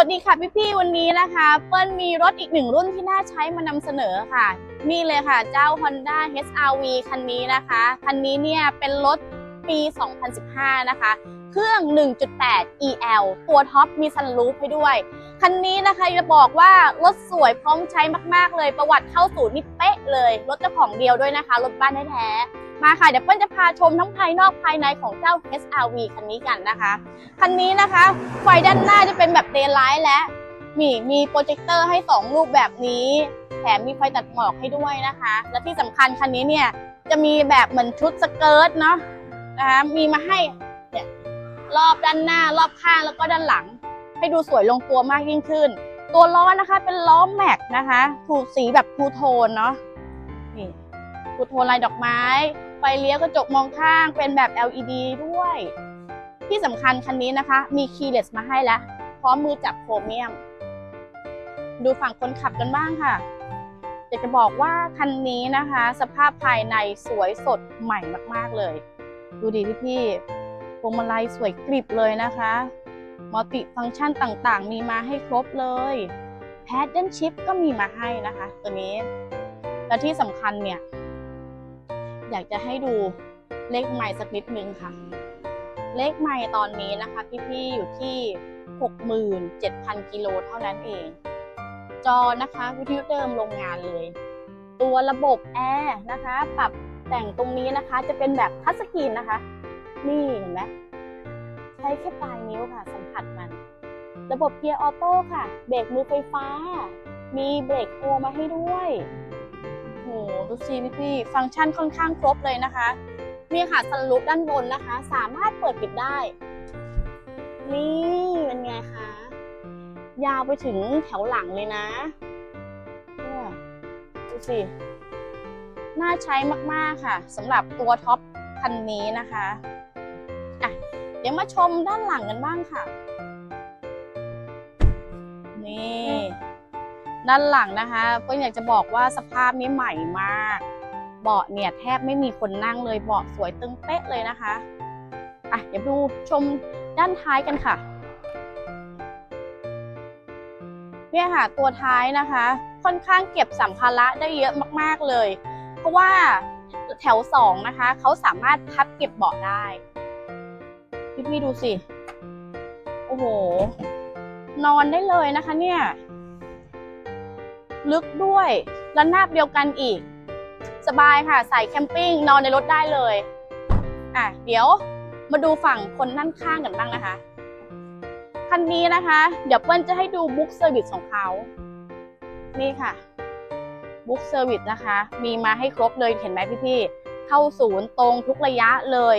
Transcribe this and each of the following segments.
สวัสดีค่ะพี่พี่วันนี้นะคะเปิ้ลมีรถอีกหนึ่งรุ่นที่น่าใช้มานำเสนอค่ะ นี่เลยค่ะเจ้า Honda HRV คันนี้นะคะ คันนี้เนี่ยเป็นรถปี 2015 นะคะ รื่อง 1.8 EL ตัวท็อปมีซันรูฟให้ด้วย คันนี้นะคะจะบอกว่ารถสวยพร้อมใช้มาก ๆ เลย ประวัติเข้าศูนย์นี่เป๊ะเลย รถเจ้าของเดียวด้วยนะคะ รถบ้านแท้ๆมาค่ะ เดี๋ยวเปิ้ลจะพาชมทั้งภายนอกภายในของเจ้า HRV คันนี้กันนะคะ คันนี้นะคะ ไฟด้านหน้าจะเป็นแบบเดย์ไลท์และมีมีโปรเจคเตอร์ให้ 2 รูปแบบนี้ แถมมีไฟตัดหมอกให้ด้วยนะคะ และที่สำคัญคันนี้เนี่ย จะมีแบบเหมือนชุดสเกิร์ตเนาะนะคะมีมาให้ รอบด้านหน้า รอบข้างแล้วก็ด้านหลัง ให้ดูสวยลงตัวมากยิ่งขึ้น ตัวล้อนะคะเป็นล้อแม็กนะคะ ถูกสีแบบทูโทนเนาะนี่ทูโทนลายดอกไม้ ไฟเลี้ยวกระจกมองข้างเป็นแบบ LED ด้วย ที่สำคัญคันนี้นะคะ มีคีย์เลสมาให้แล้ว พร้อมมือจับโครเมียม ดูฝั่งคนขับกันบ้างค่ะอยากจะบอกว่าคันนี้นะคะ สภาพภายในสวยสดใหม่มาก ๆ เลย ดูดีพี่ๆ พวงมาลัยสวยกริบเลยนะคะ มัลติฟังก์ชันต่างๆ มีมาให้ครบเลย แพดเดิลชิปก็มีมาให้นะคะ ตัวนี้ และที่สำคัญเนี่ย อยากจะให้ดูเลขใหม่สักนิดนึงค่ะ เลขใหม่ตอนนี้นะคะ พี่ๆ อยู่ที่ 67,000 กิโลเท่านั้นเอง จอนะคะวิทยุเดิมโรงงานเลย ตัวระบบแอร์นะคะ ปรับแต่งตรงนี้นะคะจะเป็นแบบทัชสกรีนนะคะ นี่เห็นไหมใช้แค่ปลายนิ้วค่ะ สัมผัสมัน ระบบเกียร์ออโต้ค่ะ เบรกมือไฟฟ้า มีเบรกโฮมาให้ด้วยโหดูสิพี่ๆฟังก์ชันค่อนข้างครบเลยนะคะนี่ค่ะสลูปด้านบนนะคะ สามารถเปิดปิดได้ นี่เป็นไงคะยาวไปถึงแถวหลังเลยนะเนี่ยดูสิน่าใช้มากๆค่ะสำหรับตัวท็อป คันนี้นะคะอะเดี๋ยวมาชมด้านหลังกันบ้างค่ะ นี่ ด้านหลังนะคะก็อยากจะบอกว่าสภาพนี้ใหม่มาก เบาะเนี่ยแทบไม่มีคนนั่งเลยเบาะสวยตึงเป๊ะเลยนะคะอะเดี๋ยวดูชมด้านท้ายกันค่ะเนี่ยค่ะตัวท้ายนะคะ ค่อนข้างเก็บสัมภาระได้เยอะมาก ๆเลย เพราะว่า แถวสองนะคะ เขาสามารถพับเก็บเบาะได้ พี่ๆดูสิ โอ้โห นอนได้เลยนะคะเนี่ย ลึกด้วยและนาบเดียวกันอีก สบายค่ะใส่แคมปิ้งนอนในรถได้เลย อะ เดี๋ยวมาดูฝั่งคนนั่งข้างกันบ้างนะคะ คันนี้นะคะ เดี๋ยวเปิ้ลจะให้ดูบุ๊กเซอร์วิสของเขา นี่ค่ะ บุ๊กเซอร์วิสนะคะ มีมาให้ครบเลยเห็นไหมพี่ๆเข้าศูนย์ตรงทุกระยะเลย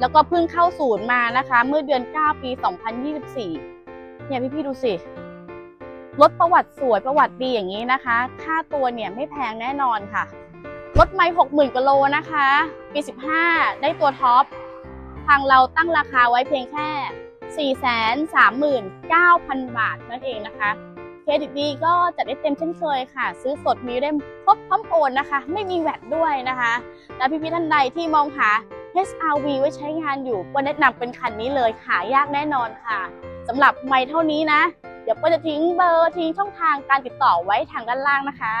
แล้วก็เพิ่งเข้าศูนย์มานะคะ เมื่อเดือน 9 ปี 2024 เนี่ยพี่ๆดูสิรถประวัติสวยประวัติดีอย่างนี้นะคะ ค่าตัวเนี่ยไม่แพงแน่นอนค่ะรถไม่60,000กิโลนะคะ ปี 15 ได้ตัวท็อป ทางเราตั้งราคาไว้เพียงแค่ 439,000 บาทนั่นเองนะคะ เครดิตดีก็จัดได้เต็มเช่นเคยค่ะ ซื้อสดมีเล่มครบพร้อมโอนนะคะ ไม่มีแวดด้วยนะคะ และพี่ๆท่านใดที่มองหา HRV ไว้ใช้งานอยู่ก็แนะนำเป็นคันนี้เลยหายากแน่นอนค่ะสำหรับไม่เท่านี้นะ เดี๋ยวก็จะทิ้งเบอร์ทิ้งช่องทางการติดต่อไว้ทางด้านล่างนะคะ